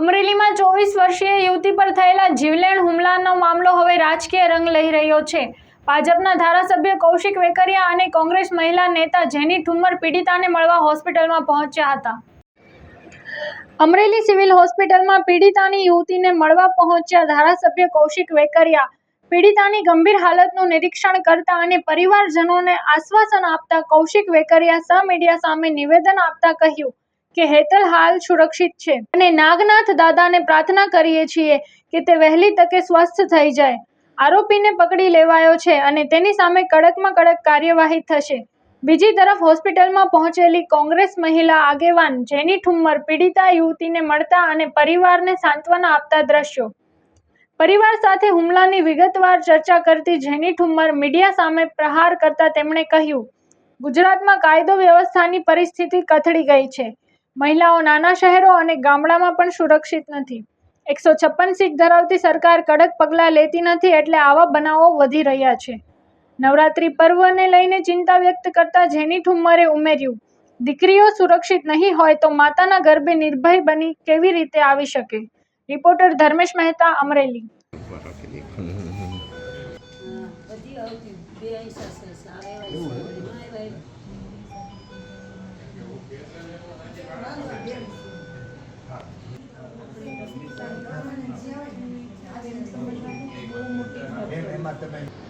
અમરેલીમાં ચોવીસ વર્ષીય યુવતી પર થયેલા જીવલેણ હુમલાનો મામલો હવે રાજકીય રંગ લઈ રહ્યો છે. ભાજપના ધારાસભ્ય કૌશિક વેકરિયા અને કોંગ્રેસ મહિલા નેતા જેની ઠુમ્મર પીડિતાને મળવા હોસ્પિટલમાં પહોંચ્યા હતા. અમરેલી સિવિલ હોસ્પિટલમાં પીડિતાની યુવતીને મળવા પહોંચ્યા ધારાસભ્ય કૌશિક વેકરિયા. પીડિતાની ગંભીર હાલતનું નિરીક્ષણ કરતા અને પરિવારજનોને આશ્વાસન આપતા કૌશિક વેકરિયા સહ મીડિયા સામે નિવેદન આપતા કહ્યું કે હેતલ હાલ સુરક્ષિત છે. અને નાગનાથ દાદાને પ્રાર્થના કરીએ છીએ કે તે વહેલી તકે સ્વસ્થ થઈ જાય. આરોપીને પકડી લેવાયો છે અને તેની સામે કડકમાં કડક કાર્યવાહી થશે. બીજી તરફ હોસ્પિટલમાં પહોંચેલી કોંગ્રેસ મહિલા આગેવાન જેની ઠુમ્મર પીડિતા યુવતીને મળતા અને પરિવારને સાંત્વના આપતા દ્રશ્યો. પરિવાર સાથે હુમલાની વિગતવાર ચર્ચા કરતી જેની ઠુમ્મર મીડિયા સામે પ્રહાર કરતા તેમણે કહ્યું, ગુજરાતમાં કાયદો વ્યવસ્થાની પરિસ્થિતિ કથળી ગઈ છે. મહિલાઓ નાના શહેરો અને ગામડામાં પણ સુરક્ષિત નથી. એકસો છપ્પન સીટ ધરાવતી સરકાર કડક પગલાં લેતી નથી એટલે આવા બનાવો વધી રહ્યા છે. નવરાત્રી પર્વને લઈને ચિંતા વ્યક્ત કરતા જેની ઠુમ્મરે ઉમેર્યું, દીકરીઓ સુરક્ષિત નહીં હોય તો માતાના ગર્ભે નિર્ભય બની કેવી રીતે આવી શકે? રિપોર્ટર ધર્મેશ મહેતા, અમરેલી. બધી આવતી. બે આઈસા ఏమేమి అర్థమైంది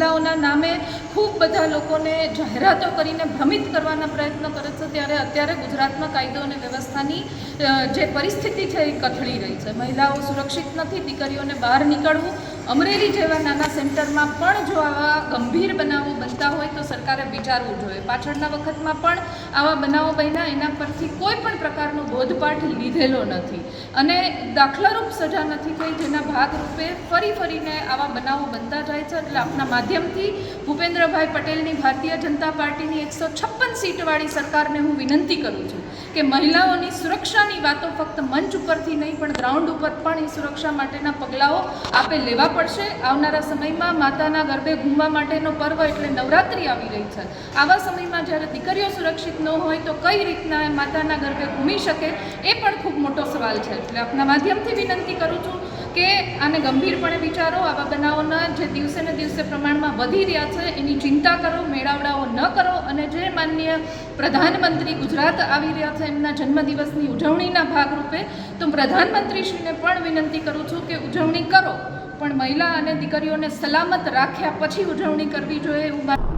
મહિલાઓના નામે ખૂબ બધા લોકોને જાહેરાતો કરીને ભ્રમિત કરવાના પ્રયત્નો કરે છે, ત્યારે અત્યારે ગુજરાતમાં કાયદો અને વ્યવસ્થાની જે પરિસ્થિતિ છે એ કથળી રહી છે. મહિલાઓ સુરક્ષિત નથી, દીકરીઓને બહાર નીકળવું. અમરેલી જેવા નાના સેન્ટરમાં પણ જો આવા ગંભીર બનાવો બનતા હોય તો સરકારે વિચારવું જોઈએ. પાછળના વખતમાં પણ આવા બનાવો બન્યા, એના પરથી કોઈ પણ પ્રકારનો બોધપાઠ લીધેલો નથી. અને દાખલારૂપ સજા નથી થઈ, જેના ભાગરૂપે ફરી ફરીને આવા બનાવો બનતા જાય છે. એટલે આપના માધ્યમથી ભૂપેન્દ્રભાઈ પટેલની ભારતીય જનતા પાર્ટીની એકસો છપ્પન સીટવાળી સરકારને હું વિનંતી કરું છું કે મહિલાઓની સુરક્ષાની વાતો ફક્ત મંચ ઉપરથી નહીં, પણ ગ્રાઉન્ડ ઉપર પણ એ સુરક્ષા માટેના પગલાઓ આપે લેવા પડશે. આવનારા સમયમાં માતાના ગરબે ઘૂમવા માટેનો પર્વ એટલે નવરાત્રિ આવી રહી છે. આવા સમયમાં જ્યારે દીકરીઓ સુરક્ષિત ન હોય તો કઈ રીતના માતાના ગર્ભે ઘૂમી શકે એ પણ ખૂબ મોટો સવાલ છે. એટલે આપના માધ્યમથી વિનંતી કરું છું કે આને ગંભીરપણે વિચારો. આવા બનાવોના જે દિવસે ને દિવસે પ્રમાણમાં વધી રહ્યા છે, એની ચિંતા કરો, મેળાવડાઓ ન કરો અને જે માનનીય પ્રધાનમંત્રી ગુજરાત આવી રહ્યા છે, એમના જન્મદિવસની ઉજવણીના ભાગરૂપે, તો પ્રધાનમંત્રીશ્રીને પણ વિનંતી કરું છું કે ઉજવણી કરો. પણ મહિલા અને દીકરીઓને સલામત રાખ્યા પછી ઉજવણી કરવી જોઈએ એવું